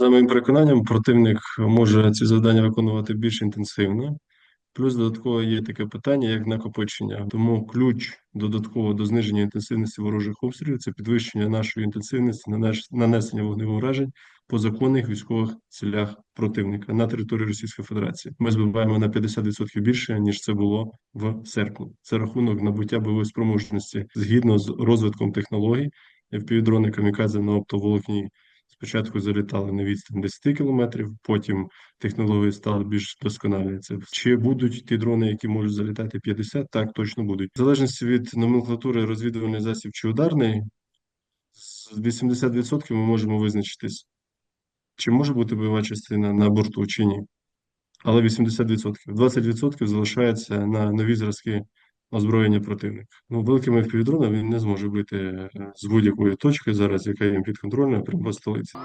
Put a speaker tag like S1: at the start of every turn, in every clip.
S1: За моїм переконанням, противник може ці завдання виконувати більш інтенсивно. Плюс додатково є таке питання, як накопичення. Тому ключ додатково до зниження інтенсивності ворожих обстрілів це підвищення нашої інтенсивності нанес- нанесення вогневих уражень по законних військових цілях противника на території Російської Федерації. Ми збиваємо на 50% більше ніж це було в серпні. Це рахунок набуття бойової спроможності згідно з розвитком технологій. FPV-дрони камікадзе на оптоволокні спочатку залітали на відстань 10 кілометрів, потім технології стали більш досконалі. Це чи будуть ті дрони, які можуть залітати 50? Так, точно будуть. В залежності від номенклатури розвідувальний засіб чи ударний, з 80% ми можемо визначитись, чи може бути бойова частина на борту, чи ні. Але 80%. 20% залишається на нові зразки озброєння противника. Ну, великими FPV-дронами він не зможе бити е, з будь-якої точки зараз, яка їм підконтрольна, прямо столиці.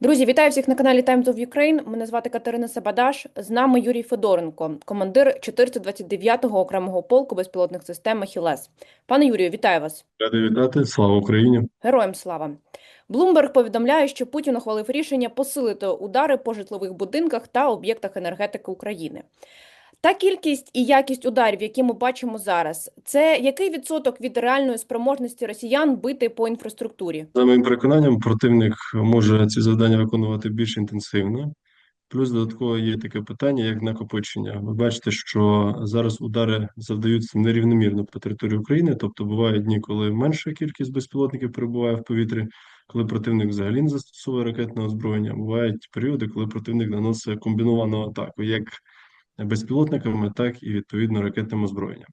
S2: Друзі, вітаю всіх на каналі Times of Ukraine. Мене звати Катерина Сабадаш. З нами Юрій Федоренко, командир 429-го окремого полку безпілотних систем «Ахілес». Пане Юрію, вітаю вас.
S1: Радий вітати, слава Україні!
S2: Героям слава. Блумберг повідомляє, що Путін ухвалив рішення посилити удари по житлових будинках та об'єктах енергетики України. Та кількість і якість ударів, які ми бачимо зараз, це який відсоток від реальної спроможності росіян бити по інфраструктурі?
S1: За моїм переконанням, противник може ці завдання виконувати більш інтенсивно. Плюс додатково є таке питання, як накопичення. Ви бачите, що зараз удари завдаються нерівномірно по території України, тобто бувають дні, коли менша кількість безпілотників перебуває в повітрі, коли противник взагалі не застосовує ракетне озброєння. Бувають періоди, коли противник наносить комбіновану атаку, як безпілотниками, так і відповідно ракетним озброєнням.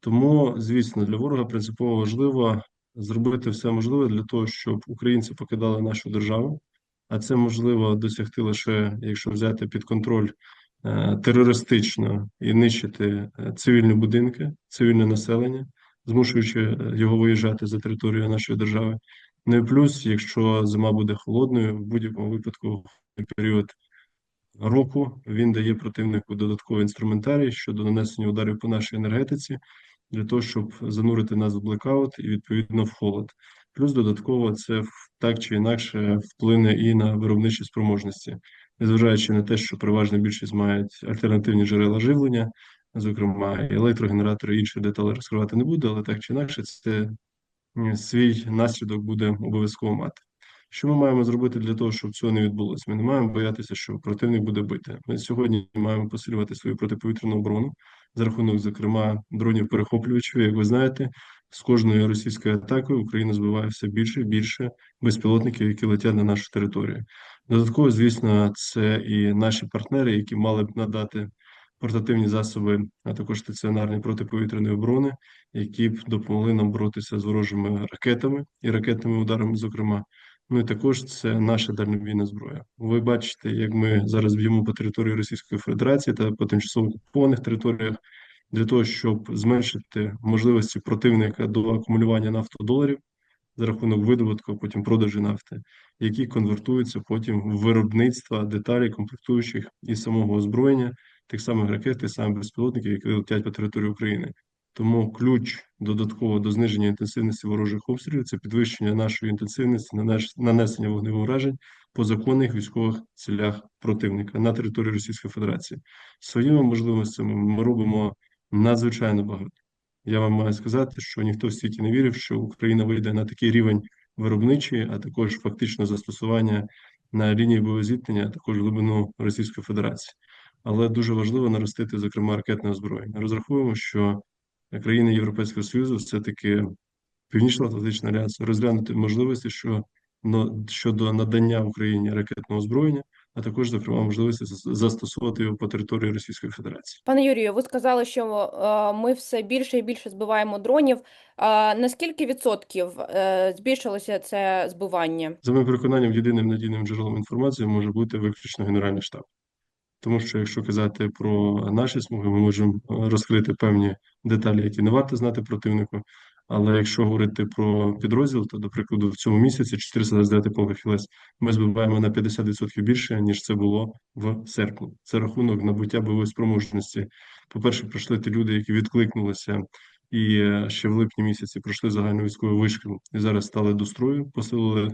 S1: Тому, звісно, для ворога принципово важливо зробити все можливе для того, щоб українці покидали нашу державу. А це можливо досягти лише якщо взяти під контроль е, терористично і нищити е, цивільні будинки, цивільне населення, змушуючи е, його виїжджати за територію нашої держави. Ну і плюс, якщо зима буде холодною, в будь-якому випадку період року він дає противнику додатковий інструментарій щодо нанесення ударів по нашій енергетиці для того, щоб занурити нас в блекаут і відповідно в холод. Плюс додатково це так чи інакше вплине і на виробничі спроможності, незважаючи на те, що переважна більшість мають альтернативні джерела живлення, зокрема електрогенератори, інші деталі розкривати не буду, але так чи інакше, це свій наслідок буде обов'язково мати. Що ми маємо зробити для того, щоб цього не відбулося? Ми не маємо боятися, що противник буде бити. Ми сьогодні маємо посилювати свою протиповітряну оборону за рахунок, зокрема, дронів перехоплювачів. Як ви знаєте, з кожною російською атакою Україна збиває все більше і більше безпілотників, які летять на нашу територію. Додатково, звісно, це і наші партнери, які мали б надати портативні засоби, а також стаціонарні протиповітряної оборони, які б допомогли нам боротися з ворожими ракетами і ракетними ударами, зокрема. Ну і також це наша дальнобійна зброя. Ви бачите, як ми зараз б'ємо по території Російської Федерації та по тимчасово окупованих територіях для того, щоб зменшити можливості противника до акумулювання нафтодоларів за рахунок видобутку, потім продажу нафти, які конвертуються потім в виробництво деталей, комплектуючих і самого озброєння, тих самих ракет, тих самих безпілотників, які летять по території України. Тому ключ додатково до зниження інтенсивності ворожих обстрілів це підвищення нашої інтенсивності нанес- нанесення вогневих уражень по законних військових цілях противника на території Російської Федерації. Своїми можливостями ми робимо надзвичайно багато. Я вам маю сказати, що ніхто в світі не вірив, що Україна вийде на такий рівень виробничий, а також фактично застосування на лінії бойового зіткнення, а також глибину Російської Федерації. Але дуже важливо наростити, зокрема, ракетне озброєння. Розраховуємо, що країни Європейського Союзу все-таки Північно-Атлантична альянс розглянути можливості, що щодо надання Україні ракетного озброєння, а також, зокрема, можливості зас- застосувати його по території Російської Федерації.
S2: Пане Юрію, ви сказали, що е, ми все більше і більше збиваємо дронів. А наскільки відсотків е, збільшилося це збивання?
S1: За моїм переконанням, єдиним надійним джерелом інформації може бути виключно Генеральний штаб. Тому що якщо казати про наші смуги, ми можемо е, розкрити певні деталі, які не варто знати противнику. Але якщо говорити про підрозділ, то, до прикладу, в цьому місяці 429 полк «Ахілес» ми збиваємо на 50% більше, ніж це було в серпні. Це рахунок набуття бойової спроможності. По-перше, пройшли ті люди, які відкликнулися і е, ще в липні місяці пройшли загальну військову і зараз стали до строю, посилили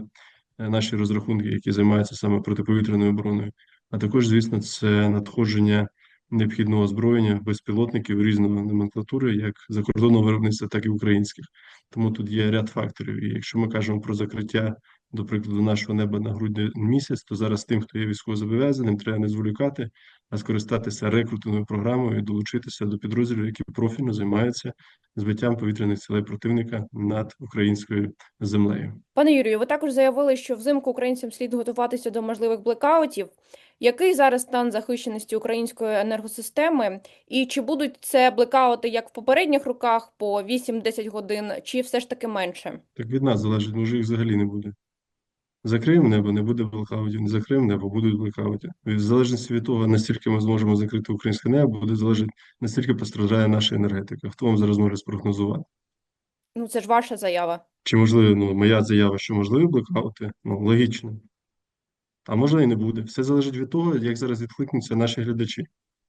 S1: е, наші розрахунки, які займаються саме протиповітряною обороною. А також, звісно, це надходження необхідного озброєння безпілотників різної номенклатури, як закордонного виробництва, так і українських. Тому тут є ряд факторів. І якщо ми кажемо про закриття, до прикладу, нашого неба на грудень місяць, то зараз тим, хто є військовозобов'язаним, треба не зволікати, а скористатися рекрутинговою програмою і долучитися до підрозділів, які профільно займаються збиттям повітряних цілей противника над українською землею.
S2: Пане Юрію, ви також заявили, що взимку українцям слід готуватися до можливих блекаутів. Який зараз стан захищеності української енергосистеми, і чи будуть це блекаути як в попередніх роках по 8-10 годин, чи все ж таки менше?
S1: Так від нас залежить, може їх взагалі не буде. Закриємо небо, не буде блекаутів, не закриємо небо, будуть блекаути. В залежності від того, наскільки ми зможемо закрити українське небо, буде залежати, наскільки постраждає наша енергетика. Хто вам зараз може спрогнозувати?
S2: Ну це ж ваша заява.
S1: Чи можливо, ну, моя заява, що можливі блекаути? Ну, логічно. А може і не буде. Все залежить від того, як зараз відкликнуться наші глядачі.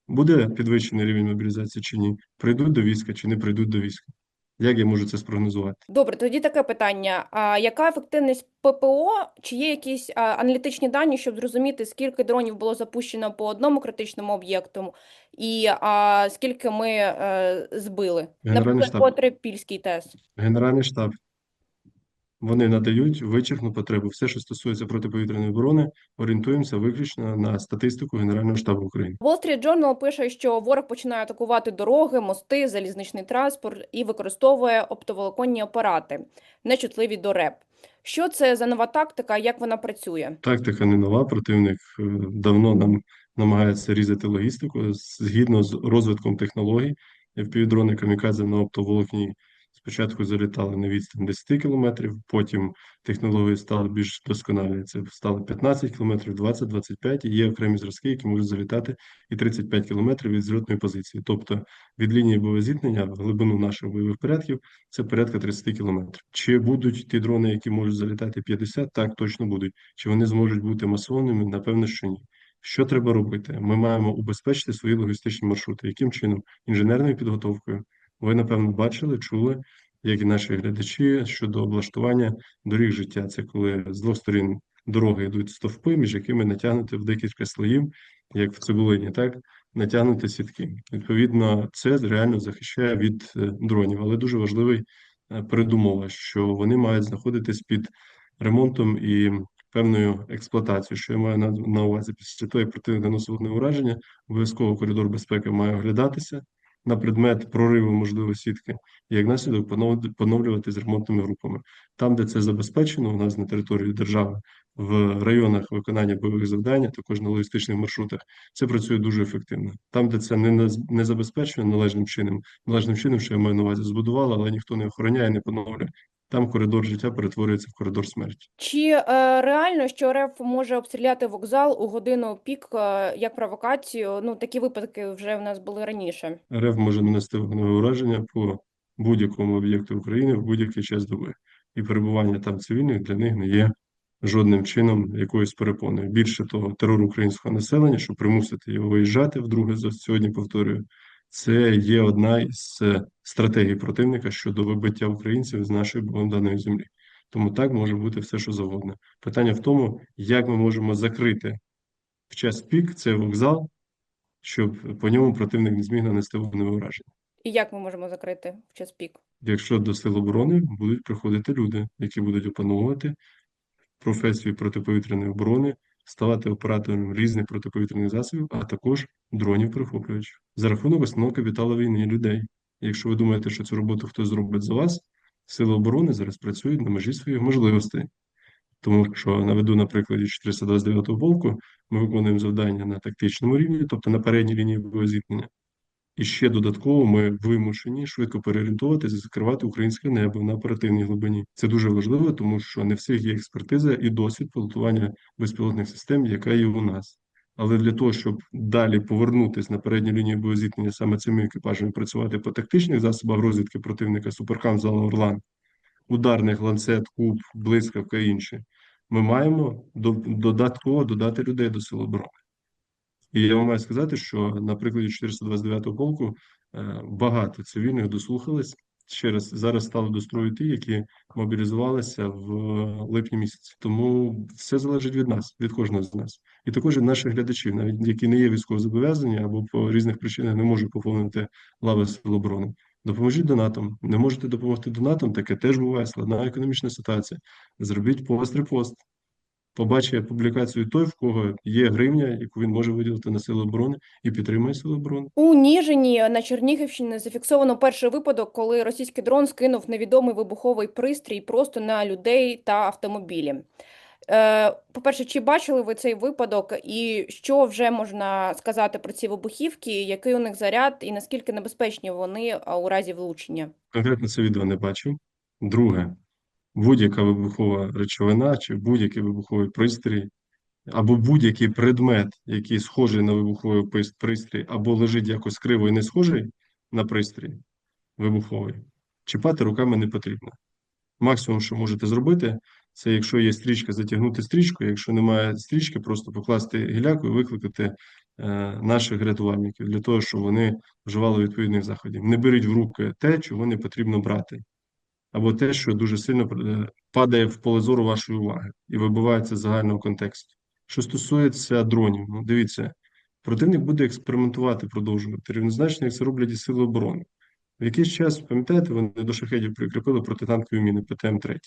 S1: Буде підвищений рівень мобілізації чи ні? Прийдуть до війська чи не прийдуть до війська? Як я можу це спрогнозувати?
S2: Добре, тоді таке питання: а яка ефективність ППО? Чи є якісь а, аналітичні дані, щоб зрозуміти, скільки дронів було запущено по одному критичному об'єкту, і а, скільки ми е, збили?
S1: Генеральний
S2: Наприклад,
S1: штаб.
S2: по Трипільській ТЕС.
S1: Генеральний штаб. Вони надають вичерпну потребу. Все, що стосується протиповітряної оборони, орієнтуємося виключно на статистику Генерального штабу України.
S2: Wall Street Journal пише, що ворог починає атакувати дороги, мости, залізничний транспорт і використовує оптоволоконні апарати, нечутливі до РЕП. Що це за нова тактика? Як вона працює?
S1: Тактика не нова. Противник е, давно нам намагається різати логістику згідно з розвитком технологій. Впівдрони камікадзе на оптоволокні спочатку залітали на відстань 10 кілометрів, потім технології стали більш досконалі. Це стало 15 кілометрів, 20, 25, і є окремі зразки, які можуть залітати і 35 кілометрів від зльотної позиції. Тобто від лінії бойового зіткнення в глибину наших бойових порядків це порядка 30 кілометрів. Чи будуть ті дрони, які можуть залітати 50? Так, точно будуть. Чи вони зможуть бути масованими? Напевно, що ні. Що треба робити? Ми маємо убезпечити свої логістичні маршрути. Яким чином? Інженерною підготовкою. Ви, напевно, бачили, чули, як і наші глядачі щодо облаштування доріг життя. Це коли з двох сторін дороги йдуть стовпи, між якими натягнути в декілька слоїв, як в цибулині, так натягнути сітки. Відповідно, це реально захищає від е, дронів, але дуже важливий е, передумова, що вони мають знаходитись під ремонтом і певною експлуатацією. Що я маю на, на увазі після того, як противник наносить вогневе ураження, обов'язково коридор безпеки має оглядатися на предмет прориву можливо сітки, і як наслідок понов- поновлювати з ремонтними групами. Там, де це забезпечено, у нас на території держави, в районах виконання бойових завдань, також на логістичних маршрутах, це працює дуже ефективно. Там, де це не, не забезпечено належним чином, належним чином, що я маю на увазі, збудували, але ніхто не охороняє, не поновлює. Там коридор життя перетворюється в коридор смерті.
S2: Чи е, реально, що РФ може обстріляти вокзал у годину пік е, як провокацію? Ну такі випадки вже в нас були раніше.
S1: РФ може нанести вогневе ураження по будь-якому об'єкту України в будь-який час доби. І перебування там цивільних для них не є жодним чином якоюсь перепоною. Більше того, терор українського населення, щоб примусити його виїжджати, вдруге за сьогодні повторюю, це є одна із е, стратегій противника щодо вибиття українців з нашої даної землі. Тому так може бути все, що завгодно. Питання в тому, як ми можемо закрити в час пік цей вокзал, щоб по ньому противник не зміг нанести вогневе ураження.
S2: І як ми можемо закрити в час пік?
S1: Якщо до сил оборони будуть приходити люди, які будуть опановувати професію протиповітряної оборони, ставати оператором різних протиповітряних засобів, а також дронів прихоплювачів за рахунок основного капіталу війни людей. Якщо ви думаєте, що цю роботу хтось зробить за вас, сили оборони зараз працюють на межі своїх можливостей. Тому що наведу на прикладі 429-го полку, ми виконуємо завдання на тактичному рівні, тобто на передній лінії зіткнення. І ще додатково ми вимушені швидко переорієнтуватися закривати українське небо на оперативній глибині. Це дуже важливо, тому що не всіх є експертиза і досвід пілотування безпілотних систем, яка є у нас. Але для того, щоб далі повернутися на передню лінію боєзіткнення саме цими екіпажами, працювати по тактичних засобах розвідки противника Суперхам, Зала Орлан, ударних ланцет, куб, блискавка і інші, ми маємо до- додатково додати людей до сил оборони. І я вам маю сказати, що на прикладі 429-го полку е, багато цивільних дослухались ще раз зараз стали до строю ті, які мобілізувалися в липні місяці. Тому все залежить від нас, від кожного з нас, і також від наших глядачів, навіть які не є військовозобов'язані або по різних причинах не можуть поповнити лави сил оборони. Допоможіть донатам. Не можете допомогти донатам, таке теж буває складна економічна ситуація. Зробіть пост-репост. Побачить публікацію той, в кого є гривня, яку він може виділити на сили оборони, і підтримує сили оборони.
S2: У Ніжині на Чернігівщині зафіксовано перший випадок, коли російський дрон скинув невідомий вибуховий пристрій просто на людей та автомобілі. Е, По-перше, чи бачили ви цей випадок, і що вже можна сказати про ці вибухівки, який у них заряд, і наскільки небезпечні вони у разі влучення?
S1: Конкретно це відео не бачив. Друге, будь-яка вибухова речовина чи будь-який вибуховий пристрій, або будь-який предмет, який схожий на вибуховий пристрій, або лежить якось криво і не схожий на пристрій вибуховий, чіпати руками не потрібно. Максимум, що можете зробити, це якщо є стрічка, затягнути стрічку. Якщо немає стрічки, просто покласти гіляку і викликати е, наших рятувальників для того, щоб вони вживали відповідних заходів. Не беріть в руки те, чого не потрібно брати, або те, що дуже сильно е, падає в поле зору вашої уваги і вибивається з загального контексту. Що стосується дронів, ну дивіться, противник буде експериментувати, продовжувати рівнозначно, як це роблять і сили оборони. В якийсь час, пам'ятаєте, вони до шахедів прикріпили протитанкові міни ПТМ-3.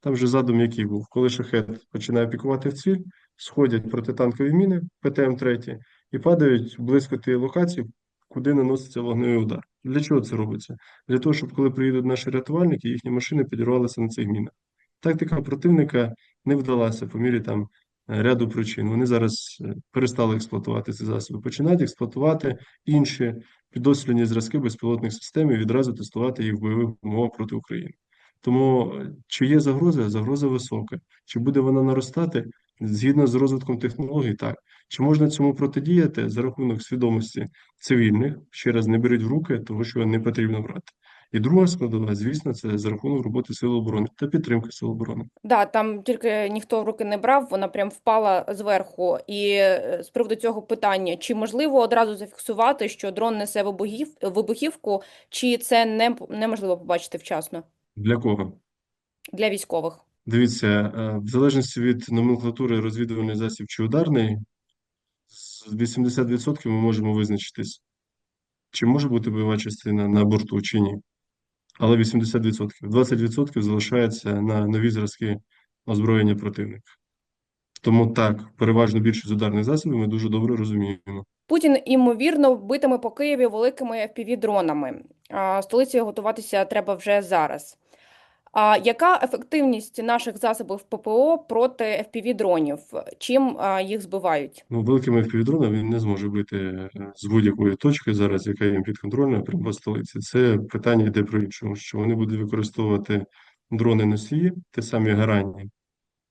S1: Там же задум який був, коли шахет починає пікувати в ціль, сходять протитанкові міни ПТМ-3 і падають близько тієї локації, куди наноситься вогневий удар. Для чого це робиться? Для того, щоб коли приїдуть наші рятувальники, їхні машини підірвалися на цих мінах. Тактика противника не вдалася по мірі там е, ряду причин. Вони зараз е, перестали експлуатувати ці засоби, починають експлуатувати інші піддослідні зразки безпілотних систем і відразу тестувати їх в бойових умовах проти України. Тому е, чи є загроза? Загроза висока. Чи буде вона наростати? Згідно з розвитком технологій, так. Чи можна цьому протидіяти за рахунок свідомості цивільних? Ще раз не беріть в руки, того що не потрібно брати. І друга складова, звісно, це за рахунок роботи Сил оборони та підтримки Сил оборони.
S2: Да, там тільки ніхто в руки не брав, вона прям впала зверху. І е, з приводу цього питання, чи можливо одразу зафіксувати, що дрон несе вибухів, вибухівку, чи це не, неможливо побачити вчасно
S1: Для кого?
S2: для військових?
S1: Дивіться, е, в залежності від номенклатури розвідувальний засіб чи ударний, 80% ми можемо визначитись, чи може бути бойова частина на борту, чи ні. Але 80%. 20% залишається на нові зразки озброєння противника. Тому так, переважно більшість ударних засобів ми дуже добре розуміємо.
S2: Путін, ймовірно, битиме по Києві великими FPV-дронами. А столиці готуватися треба вже зараз. А яка ефективність наших засобів ППО проти FPV-дронів? Чим а, їх збивають?
S1: Ну, великими FPV-дронами він не зможе бити е, з будь-якої точки зараз, яка їм підконтрольна, прямо столиці. Це питання йде про іншому, що вони будуть використовувати дрони-носії, ті самі гарантії,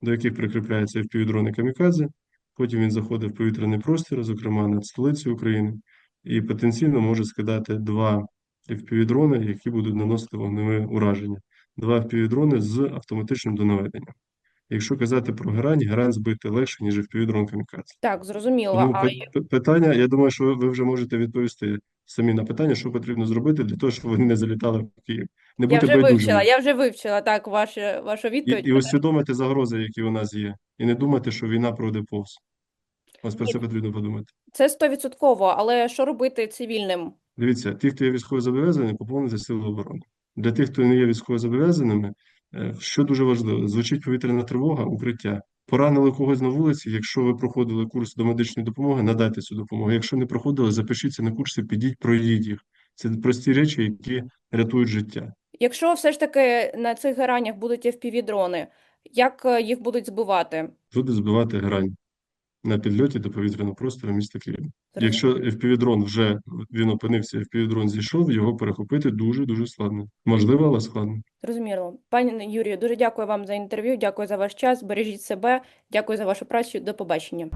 S1: до яких прикріпляються FPV-дрони камікадзе. Потім він заходить в повітряний простір, зокрема над столицею України, і потенційно може скидати два FPV-дрони, які будуть наносити вогневе ураження. Два FPV-дрони з автоматичним донаведенням. Якщо казати про грань, грань збити легше, ніж FPV-дрон камікадзе.
S2: Так, зрозуміло.
S1: Тому
S2: А
S1: пи- пи- питання, я думаю, що ви- вже можете відповісти самі на питання, що потрібно зробити для того, щоб вони не залітали в Київ. Не
S2: я
S1: бути
S2: вже вивчила, я вже вивчила так вашу, вашу відповідь.
S1: і усвідомити загрози, які у нас є, і не думати, що війна пройде повз. Ось про це потрібно подумати.
S2: Це стовідсотково, але що робити цивільним?
S1: Дивіться, ті, хто є військовозобов'язані, поповнити сили оборони. Для тих, хто не є військовозобов'язаними, е, що дуже важливо, звучить повітряна тривога, укриття. Поранили когось на вулиці. Якщо ви проходили курс до медичної допомоги, надайте цю допомогу. Якщо не проходили, запишіться на курси, підіть, пройдіть їх. Це прості речі, які рятують життя.
S2: Якщо все ж таки на цих гранях будуть FPV-дрони, як е, їх будуть збивати?
S1: Буде збивати грань на підльоті до повітряного простору міста Києва. Якщо FPV-дрон вже він опинився, FPV-дрон зійшов, його перехопити дуже дуже складно. Можливо, але складно.
S2: Зрозуміло. Пані Юрію, дуже дякую вам за інтерв'ю, дякую за ваш час, бережіть себе, дякую за вашу працю, до побачення.